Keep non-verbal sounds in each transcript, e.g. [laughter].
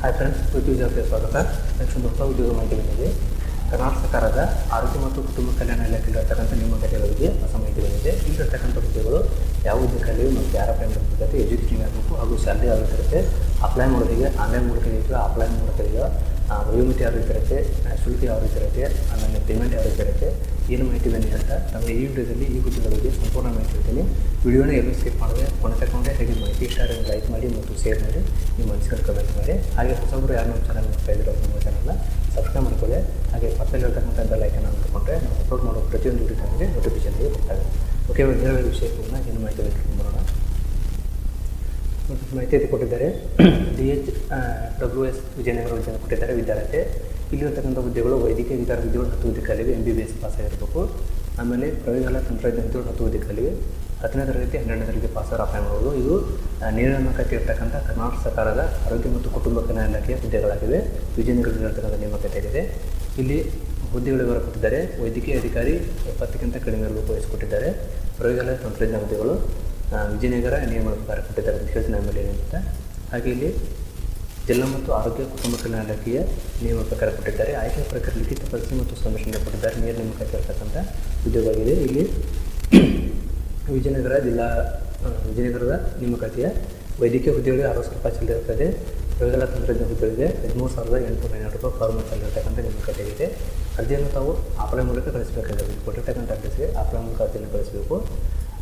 Hi friends ಪ್ರತಿ ಜಾಬ್ಗೆ ಸ್ವಾಗತ. Next ದೊಡ್ಡ ಉದ್ಯೋಗ ಮಾಹಿತಿ ಬಂದಿದೆ ಕರ್ನಾಟಕ ಸರ್ಕಾರದ ಆರೋಗ್ಯ ಮತ್ತು ಕುಟುಂಬ ಕಲ್ಯಾಣ ಇಲಾಖೆಯಲ್ಲಿರ್ತಕ್ಕಂಥ ನೇಮಕಾತಿಗಳಿಗೆ ಹೊಸ ಮಾಹಿತಿ ಬಂದಿದೆ. ಇಲ್ಲಿರ್ತಕ್ಕಂಥ ಹುದ್ದೆಗಳು ಯಾವ ಹುದ್ದೆಗಳಲ್ಲಿ ಮತ್ತು ಯಾರ ಅಪ್ಲೈ ಮಾಡಬೇಕಾಗುತ್ತೆ ಎಜುಕೇಷನ್ ಆಗಬೇಕು ಹಾಗೂ ಸ್ಯಾಲ್ರಿ ರೀತಿ ಅಪ್ಲೈ ಮಾಡೋದಿಗೆ ಆನ್ಲೈನ್ ಮೂಲಕ ಇದೆಯಲ್ಲ ಅಪ್ಲೈ ಮೂಲಕ ಇದೆಯೋ ವಯೋಮಿತಿ ಯಾವ ರೀತಿ ಇರುತ್ತೆ ಶುಲ್ಕ ಯಾವ ರೀತಿ ಇರುತ್ತೆ, ಆಮೇಲೆ ಪೇಮೆಂಟ್ ಯಾವ ರೀತಿ ಇರುತ್ತೆ ಏನು ಮಾಹಿತಿ ಬನ್ನಿ ಅಂತ ನಮಗೆ ಈ ವಿಡಿಯೋದಲ್ಲಿ ಈ ಹುದ್ದೆಗಳ ಬಗ್ಗೆ ಸಂಪೂರ್ಣ ಮಾಹಿತಿ ಹೇಳ್ತೀನಿ. ವಿಡಿಯೋನ ಎಲ್ಲೂ ಸ್ಕಿಪ್ ಮಾಡದೆ ಕೊನೆ ತಗೊಂಡೆ ಹೇಗೆ ಮಾಹಿತಿ ಇಷ್ಟ ಲೈಕ್ ಮಾಡಿ ಮತ್ತು ಶೇರ್ ಮಾಡಿ ನಿಮ್ಮ ಮನಸ್ಸಿಗೆ ಕಮೆಂಟ್ ಮಾಡಿ. ಹಾಗೆ ಹೊಸಬರು ಯಾರು ನಮ್ಮ ಚಾನಲ್ ನೋಡ್ತಾ ಇದ್ದೀರೋ ನಮ್ಮ ಚಾನಲ್ನ ಸಬ್ಸ್ಕ್ರೈಬ್ ಮಾಡ್ಕೊಳ್ಳಿ. ಹಾಗೆ ಪಕ್ಕದಲ್ಲಿ ಇರ್ತಕ್ಕಂಥ ಬೆಲ್ ಐಕನ್ ಅಂದ್ಕೊಂಡ್ರೆ ನಾವು ಅಪ್ಲೋಡ್ ಮಾಡೋ ಪ್ರತಿಯೊಂದು ವಿಡಿಯೋ ನಮಗೆ ನೋಟಿಫಿಕೇಶನ್ಗೆ ಗೊತ್ತಾಗುತ್ತೆ. ಓಕೆ ಬೇರೆ ವಿಷಯಗಳನ್ನ ಏನು ಮಾಹಿತಿ ಬೇಕು ಬರೋಣ ಮಾಹಿತಿ ಕೊಟ್ಟಿದ್ದಾರೆ? D H W S Vijayanagara ಜನ ಕೊಟ್ಟಿದ್ದಾರೆ ವಿದ್ಯಾರ್ಥಿ. ಇಲ್ಲಿರ್ತಕ್ಕಂಥ ಹುದ್ದೆಗಳು, ವೈದ್ಯಕೀಯ ವಿಚಾರ ಹುದ್ದೆಗಳು ಹತ್ತು ಹುದ್ದೆಗಳಿವೆ M B B S pass ಆಗಿರಬೇಕು. ಆಮೇಲೆ ಪ್ರಯೋಗಾಲಯ ತಂತ್ರಜ್ಞ ಹುದ್ದೆಗಳು ಹತ್ತು ಹುದ್ದೆಗಳಿವೆ ಹತ್ತನೇ ತರಗತಿ, ಹನ್ನೆರಡನೇ ತರಗತಿ ಪಾಸರ್ ಅಪ್ಲೈ ಮಾಡ್ಬೋದು. ಇದು ನೇಮಕಾತಿ ಇರ್ತಕ್ಕಂಥ ಕರ್ನಾಟಕ ಸರ್ಕಾರದ ಆರೋಗ್ಯ ಮತ್ತು ಕುಟುಂಬ ಕಲ್ಯಾಣ ಇಲಾಖೆಯ ಹುದ್ದೆಗಳಾಗಿವೆ. ವಿಜಯನಗರದಲ್ಲಿರ್ತಕ್ಕಂಥ ನೇಮಕಾತಿಯಾಗಿದೆ ಇಲ್ಲಿ ಹುದ್ದೆಗಳು ವಿವರ ಕೊಟ್ಟಿದ್ದಾರೆ. ವೈದ್ಯಕೀಯ ಅಧಿಕಾರಿ ಎಪ್ಪತ್ತಕ್ಕಿಂತ ಕಡಿಮೆ ಇರಬೇಕು ವಹಿಸಿಕೊಟ್ಟಿದ್ದಾರೆ ಪ್ರಯೋಗಾಲಯ ತಂತ್ರಜ್ಞಾನ ಹುದ್ದೆಗಳು ವಿಜಯನಗರ ನೇಮಕಾರ ಕೊಟ್ಟಿದ್ದಾರೆ ಅಂತ ಹೇಳ್ತೀನಿ. ಆಮೇಲೆ ಏನಿರುತ್ತೆ? ಹಾಗೆ ಇಲ್ಲಿ ಜಿಲ್ಲಾ ಮತ್ತು ಆರೋಗ್ಯ, ಕುಟುಂಬ ಕಲ್ಯಾಣ ಇಲಾಖೆಯ ನಿಯಮ ಪ್ರಕಾರ ಕೊಟ್ಟಿದ್ದಾರೆ. ಆಯ್ಕೆ ಪ್ರಕಾರ ಲಿಖಿತ ಪರೀಕ್ಷೆ ಮತ್ತು ಸಂದರ್ಶನ ಕೊಟ್ಟಿದ್ದಾರೆ. ನೇರ ನೇಮಕಾತಿ ಇರ್ತಕ್ಕಂಥ ಉದ್ಯೋಗವಾಗಿದೆ ಇಲ್ಲಿ [clears throat] ವಿಜಯನಗರ ಜಿಲ್ಲಾ ವಿಜಯನಗರದ ನೇಮಕಾತಿಯ ವೈದ್ಯಕೀಯ ಹುದ್ದೆಗಳಿಗೆ ಅರವತ್ತು ಸಾವಿರ ರೂಪಾಯಿ ಚಿಲ್ಲರೆ ಇರ್ತದೆ ಪ್ರಯೋಗಾಲ ತಂತ್ರಜ್ಞಾನ ಹುದ್ದೆಗಳಿಗೆ ಹದಿಮೂರು ಸಾವಿರದ ಎಂಟುನೂರ ಐನೂರು ರೂಪಾಯಿ ಫಾರ್ಮ್ ಇರ್ತಕ್ಕಂಥ ನೇಮಕಾತಿಯಾಗಿದೆ ಅರ್ಜಿಯನ್ನು ತಾವು ಆಪ್ಲೈ ಮೂಲಕ ಕಳಿಸಬೇಕಾಗಿದೆ ಕೊಟ್ಟಿರ್ತಕ್ಕಂಥ ಅಡ್ರೆಸ್ಗೆ ಆಪ್ಲೈ ಮೂಲಕ ಅರ್ಜಿಯನ್ನು ಕಳಿಸಬೇಕು.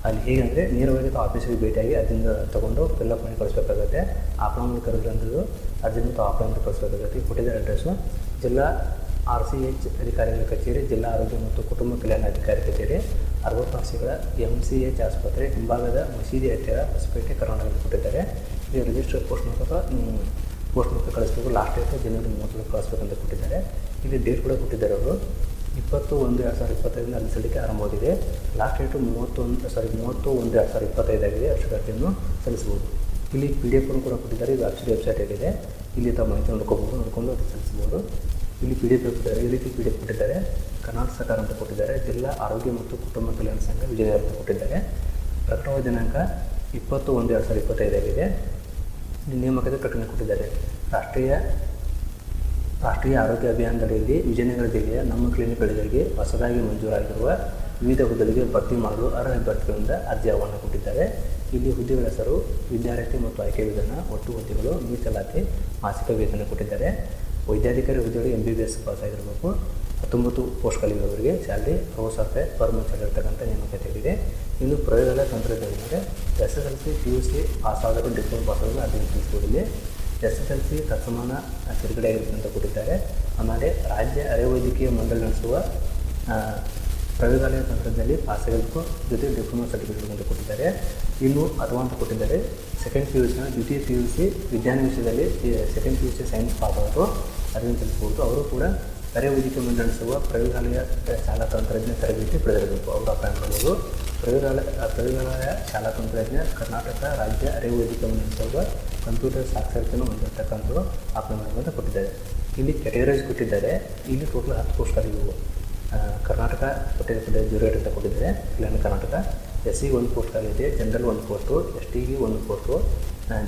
ಅಲ್ಲಿ ಹೇಗೆಂದರೆ ನೇರವಾಗಿ ಆಫೀಸಿಗೆ ಭೇಟಿಯಾಗಿ ಅದರಿಂದ ತಗೊಂಡು ಫಿಲ್ಲಪ್ ಮಾಡಿ ಕಳಿಸ್ಬೇಕಾಗತ್ತೆ. ಮೂಲಕ ಕರೆದ್ರಂಥದ್ದು ಅರ್ಜಿನ ತಾವು ಮೂಲಕ ಕಳಿಸ್ಬೇಕಾಗುತ್ತೆ. ಕೊಟ್ಟಿದ್ದ ಅಡ್ರೆಸ್ಸು ಜಿಲ್ಲಾ ಆರ್ ಸಿ ಎಚ್ ಅಧಿಕಾರಿಗಳ ಕಚೇರಿ, ಜಿಲ್ಲಾ ಆರೋಗ್ಯ ಮತ್ತು ಕುಟುಂಬ ಕಲ್ಯಾಣ ಅಧಿಕಾರಿ ಕಚೇರಿ ಅರವತ್ತು ಹಾಸಿಗಳ ಎಂ ಸಿ ಎಚ್ ಆಸ್ಪತ್ರೆ, ಹಿಂಭಾಗದ ಮಸೀದಿ ಹತ್ತಿರ ಹೊಸಪೇಟೆ, ಕರ್ನಾಟಕದಲ್ಲಿ ಕೊಟ್ಟಿದ್ದಾರೆ. ಇದು ರಿಜಿಸ್ಟರ್ ಪೋಸ್ಟ್ ಮೂಲಕ ಪೋಸ್ಟ್ ಮೂಲಕ ಕಳಿಸ್ಬೇಕು. ಲಾಸ್ಟ್ ಡೇಟ್ ಜನವರಿ ಮೂವತ್ತು ಕಳಿಸ್ಬೇಕಂತ ಕೊಟ್ಟಿದ್ದಾರೆ. ಇಲ್ಲಿ ಡೇಟ್ ಕೂಡ ಕೊಟ್ಟಿದ್ದಾರೆ ಅವರು. ಇಪ್ಪತ್ತು ಒಂದು ಎರಡು ಸಾವಿರದ ಇಪ್ಪತ್ತೈದರಿಂದ ಅಲ್ಲಿ ಸಲ್ಲಿಕೆ ಆರಂಭವಾಗಿದೆ. ಲಾಸ್ಟ್ ಡೇಟು ಮೂವತ್ತೊಂದು ಸಾರಿ ಮೂವತ್ತು ಒಂದು ಎರಡು ಸಾವಿರದ ಇಪ್ಪತ್ತೈದಾಗಿದೆ. ಅಷ್ಟು ಸಲ್ಲಿಸಬಹುದು. ಇಲ್ಲಿ ಪಿ ಡಿ ಎಫ್ ಕೂಡ ಕೊಟ್ಟಿದ್ದಾರೆ. ಇದು ಅಕ್ಷರ ವೆಬ್ಸೈಟ್ ಆಗಿದೆ. ಇಲ್ಲಿ ತಮ್ಮ ಮಾಹಿತಿ ನೋಡ್ಕೋಬೋದು ನೋಡ್ಕೊಂಡು ಅದು ಸಲ್ಲಿಸ್ಬೋದು ಇಲ್ಲಿ ಪಿ ಡಿ ಎಫ್ ಕೊಟ್ಟಿದ್ದಾರೆ. ಈ ರೀತಿ ಪಿ ಡಿ ಎಫ್ ಕೊಟ್ಟಿದ್ದಾರೆ. ಕರ್ನಾಟಕ ಸರ್ಕಾರ ಅಂತ ಕೊಟ್ಟಿದ್ದಾರೆ. ಜಿಲ್ಲಾ ಆರೋಗ್ಯ ಮತ್ತು ಕುಟುಂಬ ಕಲ್ಯಾಣ ಸಂಘ ವಿಜಯನಗರ ಕೊಟ್ಟಿದ್ದಾರೆ. ಪ್ರಕರಣ ದಿನಾಂಕ ಇಪ್ಪತ್ತು ಒಂದು ಎರಡು ಸಾವಿರದ ಇಪ್ಪತ್ತೈದಾಗಿದೆ. ನೇಮಕದ ಪ್ರಕಟಣೆ ಕೊಟ್ಟಿದ್ದಾರೆ. ರಾಷ್ಟ್ರೀಯ ರಾಷ್ಟ್ರೀಯ ಆರೋಗ್ಯ ಅಭಿಯಾನದಡಿಯಲ್ಲಿ ವಿಜಯನಗರ ಜಿಲ್ಲೆಯ ನಮ್ಮ ಕ್ಲಿನಿಕ್ಗಳಿಗಾಗಿ ಹೊಸದಾಗಿ ಮಂಜೂರಾಗಿರುವ ವಿವಿಧ ಹುದ್ದೆಗಳಿಗೆ ಭರ್ತಿ ಮಾಡಲು ಅರ್ಹ ಅಭ್ಯರ್ಥಿಗಳಿಂದ ಅರ್ಜಿ ಆಹ್ವಾನ ಕೊಟ್ಟಿದ್ದಾರೆ. ಇಲ್ಲಿ ಹುದ್ದೆಗಳ ಹೆಸರು, ವಿದ್ಯಾರ್ಥಿ ಮತ್ತು ಆಯ್ಕೆ ವೇತನ ಒಟ್ಟು ಹುದ್ದೆಗಳು, ಮೀಸಲಾತಿ, ಮಾಸಿಕ ವೇತನ ಕೊಟ್ಟಿದ್ದಾರೆ. ವೈದ್ಯಾಧಿಕಾರಿ ಹುದ್ದೆಗಳು M B B S pass ಆಗಿರಬೇಕು. ಹತ್ತೊಂಬತ್ತು ಪೋಸ್ಟ್ಗಳಿರುವವರಿಗೆ ಸ್ಯಾಲ್ರಿ ಅರವತ್ತು ಸಾವಿರ ರೂಪಾಯಿ ಪರ್ ಆಗಿರ್ತಕ್ಕಂಥ ನೇಮಕತೆಗಳಿದೆ ಇನ್ನು ಪ್ರಯೋಗಾಲಯ ತಂತ್ರಜ್ಞಾನ S S L C, P U C, pass ಆದರೂ ಡಿಪ್ಲೊಮಾ ಪಾಸ್ ಆದರೂ ಅದನ್ನು ತಿಳಿಸ್ಬೋದು ಇಲ್ಲಿ ಎಸ್ ಎಸ್ ಎಲ್ ಸಿ ತತ್ಸಮಾನ ಅಂತ ಕೊಟ್ಟಿದ್ದಾರೆ. ಆಮೇಲೆ ರಾಜ್ಯ ಅರೆ ವೈದ್ಯಕೀಯ ಮಂಡಳಿ ನಡೆಸುವ ಪ್ರಯೋಗಾಲಯ ತಂತ್ರದಲ್ಲಿ ಪಾಸ್ ಆಗಿರಬೇಕು ಜೊತೆ ಡಿಪ್ಲೊಮಾ ಸರ್ಟಿಫಿಕೇಟ್ ಅಂತ ಕೊಟ್ಟಿದ್ದಾರೆ. ಇನ್ನು ಅಥವಾ ಅಂತ ಕೊಟ್ಟಿದ್ದಾರೆ. ಸೆಕೆಂಡ್ ಪಿ ಯು ಸಿನ ದ್ವಿತೀಯ ಪಿ ಯು ಸಿ ವಿಜ್ಞಾನ ವಿಷಯದಲ್ಲಿ second P U C science pass ಅವರು ಅದನ್ನು ತಿಳಿಸ್ಬೋದು ಅವರು ಕೂಡ ಅರೆ ವೈದ್ಯಕೀಯ ಮಂಡಳಿ ನಡೆಸುವ ಪ್ರಯೋಗಾಲಯ ಶಾಲಾ ತಂತ್ರಜ್ಞ ತರಬೇತಿ ಪಡೆದಿರಬೇಕು. ಅವರು ಅಪ್ಲೈ ಮಾಡ್ಬೋದು. ಪ್ರಯೋಗಾಲಯ ಪ್ರಯೋಗಾಲಯ ಶಾಲಾ ತಂತ್ರಜ್ಞ ಕರ್ನಾಟಕ ರಾಜ್ಯ ಅರೆ ವೈದ್ಯಕೀಯ ಮಂಡಳಿ ನಡೆಸುವ ಕಂಪ್ಯೂಟರ್ ಸಾಕ್ಷರತೆಯನ್ನು ಹೊಂದಿರತಕ್ಕಂಥ ಅಪ್ಲೈ ಮಾಡುವಂತ ಕೊಟ್ಟಿದ್ದಾರೆ. ಇಲ್ಲಿ ಕ್ಯಾಟಗರೈಸ್ ಕೊಟ್ಟಿದ್ದಾರೆ. ಇಲ್ಲಿ ಟೋಟಲ್ ಹತ್ತು ಪೋಸ್ಟ್ಗಳು ಇವು. ಕರ್ನಾಟಕ ಕೊಟ್ಟಿದ್ದಾರೆ ಜೀರೋ ಏಟ್ ಅಂತ ಕೊಟ್ಟಿದ್ದಾರೆ. ಕಲ್ಯಾಣ ಕರ್ನಾಟಕ. ಎಸ್ ಸಿ ಒಂದು ಪೋಸ್ಟ್ ಆಗಿದೆ ಜನರಲ್ ಒಂದು ಪೋಸ್ಟು ಎಸ್ ಟಿಗೆ ಒಂದು ಪೋಸ್ಟು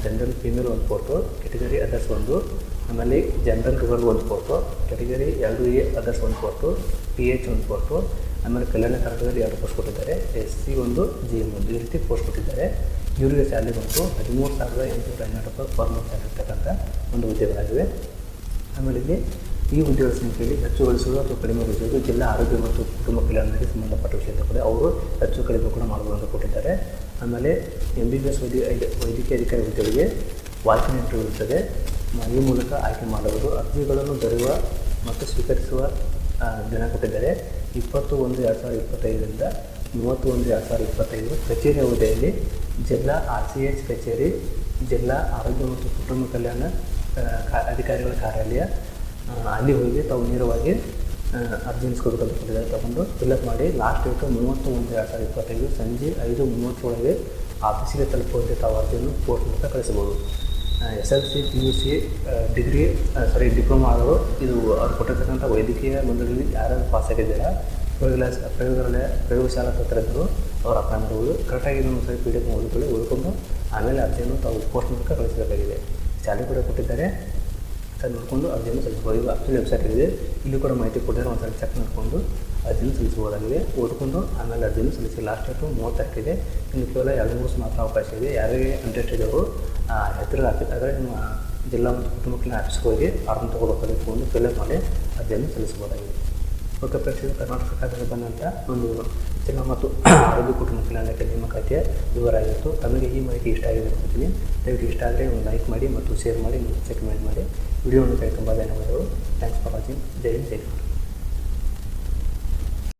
ಜನರಲ್ ಫೀಮೇಲ್ ಒಂದು ಪೋಸ್ಟು ಕೆಟಗರಿ ಅದರ್ಸ್ ಒಂದು. ಆಮೇಲೆ ಜನರಲ್ ರೂರಲ್ ಒಂದು ಪೋಸ್ಟು ಕೆಟಗರಿ ಎರಡು ಎ ಅದರ್ಸ್ ಒಂದು ಪೋಸ್ಟು ಪಿ ಎಚ್ ಒಂದು ಪೋಸ್ಟು ಆಮೇಲೆ ಕಲ್ಯಾಣ ಕರ್ನಾಟಕದಲ್ಲಿ ಎರಡು ಪೋಸ್ಟ್ ಕೊಟ್ಟಿದ್ದಾರೆ. ಎಸ್ ಸಿ ಒಂದು ಜಿ ಎಂ ಒಂದು. ಈ ರೀತಿ ಪೋಸ್ಟ್ ಕೊಟ್ಟಿದ್ದಾರೆ. ಇವರಿಗೆ ಸ್ಯಾಲ್ರಿ ಬಂತು. ಹದಿಮೂರು ಸಾವಿರದ ಎಂಟುನೂರ ಐನೂರು ರೂಪಾಯಿ ಪರ್ ಮಂತ್ ಆಗಿರ್ತಕ್ಕಂಥ ಒಂದು ಹುದ್ದೆಗಳಾಗಿವೆ ಆಮೇಲೆ ಇಲ್ಲಿ ಈ ಉದ್ಯೋಗ ಸಂಖ್ಯೆಯಲ್ಲಿ ಹೆಚ್ಚು ಗಳಿಸುವುದು ಅಥವಾ ಕಡಿಮೆ ಗಳಿಸುವುದು ಜಿಲ್ಲಾ ಆರೋಗ್ಯ ಮತ್ತು ಕುಟುಂಬ ಕಲ್ಯಾಣಕ್ಕೆ ಸಂಬಂಧಪಟ್ಟ ವಿಷಯದ ಕೂಡ ಅವರು ಹೆಚ್ಚು ಕಡಿಮೆ ಕೂಡ ಮಾಡಬಹುದು ಅಂತ ಕೊಟ್ಟಿದ್ದಾರೆ. ಆಮೇಲೆ ಎಂ ಬಿ ಬಿ ಎಸ್ ವೈದ್ಯ ವೈದ್ಯಕೀಯ ಅಧಿಕಾರಿ ಹುದ್ದೆಗಳಿಗೆ ವಾಲ್ಕಿನ ಇಂಟರ್ವ್ಯೂ ಇರುತ್ತದೆ. ಈ ಮೂಲಕ ಆಯ್ಕೆ ಮಾಡುವುದು ಅರ್ಜಿಗಳನ್ನು ದೊರೆಯುವ ಮತ್ತು ಸ್ವೀಕರಿಸುವ ದಿನ ಕೊಟ್ಟಿದ್ದಾರೆ. ಇಪ್ಪತ್ತು ಒಂದು ಎರಡು ಸಾವಿರದ ಇಪ್ಪತ್ತೈದರಿಂದ ಮೂವತ್ತು ಒಂದು ಎರಡು ಸಾವಿರದ ಇಪ್ಪತ್ತೈದು ಕಚೇರಿ ಅವಧಿಯಲ್ಲಿ ಜಿಲ್ಲಾ ಆರ್ ಸಿ ಎಚ್ ಕಚೇರಿ, ಜಿಲ್ಲಾ ಆರೋಗ್ಯ ಮತ್ತು ಕುಟುಂಬ ಕಲ್ಯಾಣ ಅಧಿಕಾರಿಗಳ ಕಾರ್ಯಾಲಯ ಅಲ್ಲಿ ಹೋಗಿ ತಾವು ನೇರವಾಗಿ ಅರ್ಜಿ ಇಸ್ಕೊಬೇಕಂತ ಕೊಟ್ಟಿದ್ದಾರೆ. ತಗೊಂಡು ಫಿಲ್ಅಪ್ ಮಾಡಿ ಲಾಸ್ಟ್ ಡೇಟು ಮೂವತ್ತು ಒಂದು ಎರಡು ಸಾವಿರದ ಇಪ್ಪತ್ತೈದು ಸಂಜೆ ಐದು ಮೂವತ್ತರೊಳಗೆ ಆಫೀಸಿಗೆ ತಲುಪುವಂತೆ ತಾವು ಅರ್ಜಿಯನ್ನು ಪೋಸ್ಟ್ ಮೂಲಕ ಕಳಿಸಬಹುದು. S L C, P U C degree sorry diploma ಆದರೂ ಇದು ಅವ್ರು ಕೊಟ್ಟಿರ್ತಕ್ಕಂಥ ವೈದ್ಯಕೀಯ ಮಂಡಳಿಯಲ್ಲಿ ಯಾರು ಪಾಸ್ ಆಗಿದ್ದೀರಾ ಪ್ರಯೋಗಾಲಯ ಪ್ರಯೋಗಾಲಯ ಪ್ರಯೋಗಶಾಲಾ ತಜ್ಞರು ಅವರ ಮಾಡ್ಬೋದು ಕರೆಕ್ಟಾಗಿ ಇದನ್ನು ಸರಿ ಪಿ ಡಿ ಎಫ್ ಓದಿಕೊಳ್ಳಿ, ಓದ್ಕೊಂಡು ಆಮೇಲೆ ಅರ್ಜಿಯನ್ನು ತಾವು ಪೋಸ್ಟ್ ಮೂಲಕ ಕಳಿಸಬೇಕಾಗಿದೆ. ಚಾಲಿ ಕೂಡ ಕೊಟ್ಟಿದ್ದಾರೆ. ಸರ್, ನೋಡಿಕೊಂಡು ಅರ್ಜಿಯನ್ನು ಸಲ್ಲಿಸಬಹುದು. ಇದು ಆಕ್ಚುಲಿ ವೆಬ್ಸೈಟ್ ಇದೆ ಇಲ್ಲಿ ಕೂಡ ಮಾಹಿತಿ ಕೊಟ್ಟಿದ್ದಾರೆ. ಒಂದ್ಸಲ ಚೆಕ್ ಮಾಡಿಕೊಂಡು ಅರ್ಜಿಯನ್ನು ಸಲ್ಲಿಸಬಹುದಾಗಿದೆ. ಓದ್ಕೊಂಡು ಆಮೇಲೆ ಅರ್ಜಿಯನ್ನು ಸಲ್ಲಿಸಿ. ಲಾಸ್ಟ್ ಡೇಟು ಮೂವತ್ತಾರಿಗಿದೆ ಇನ್ನು ಕೇವಲ ಎರಡು ಮೂರು ಮಾತ್ರ ಅವಕಾಶ ಇದೆ. ಯಾರಿಗೆ ಇಂಟ್ರೆಸ್ಟ್ ಅವರು ಹೆಸರು ಹಾಕಿದಾಗ ನಿಮ್ಮ ಜಿಲ್ಲಾ ಮತ್ತು ಕುಟುಂಬಕ್ಕಿನ ಆಫೀಸ್ಗೆ ಹೋಗಿ ಆರ್ಮ್ ತೊಗೋಬೇಕಾದ್ರೆ ಫೋನ್ ಫಿಲ್ಅಪ್ ಮಾಡಿ ಅರ್ಜಿಯನ್ನು ಸಲ್ಲಿಸಬಹುದಾಗಿದೆ. ಓಕೆ ಪ್ರೇಕ್ಷಕರು ಕರ್ನಾಟಕ ಸರ್ಕಾರದಲ್ಲಿ ಬಂದಂಥ ಒಂದು ಜಿಲ್ಲಾ ಮತ್ತು [coughs] ಆರೋಗ್ಯ ಕುಟುಂಬ ಕಲ್ಯಾಣ ಇಲಾಖೆ ನೇಮಕಾತಿಯ ವಿವರ ಆಗಿತ್ತು. ತಮಗೆ ಈ ಮಾಹಿತಿ ಇಷ್ಟ ಆಗಿದೆ ಅಂತೀನಿ ದಯವಿಟ್ಟು ಇಷ್ಟ ಆದರೆ ಒಂದು ಲೈಕ್ ಮಾಡಿ ಮತ್ತು ಶೇರ್ ಮಾಡಿ ಮತ್ತು ಚೆಕ್ ಮಾಡಿ. ವಿಡಿಯೋವನ್ನು ಕೇಳಿ ತುಂಬ ಧನ್ಯವಾದಗಳು. ಥ್ಯಾಂಕ್ಸ್ ಫಾರ್ ವಾಚಿಂಗ್ ಜೈ ಜೈ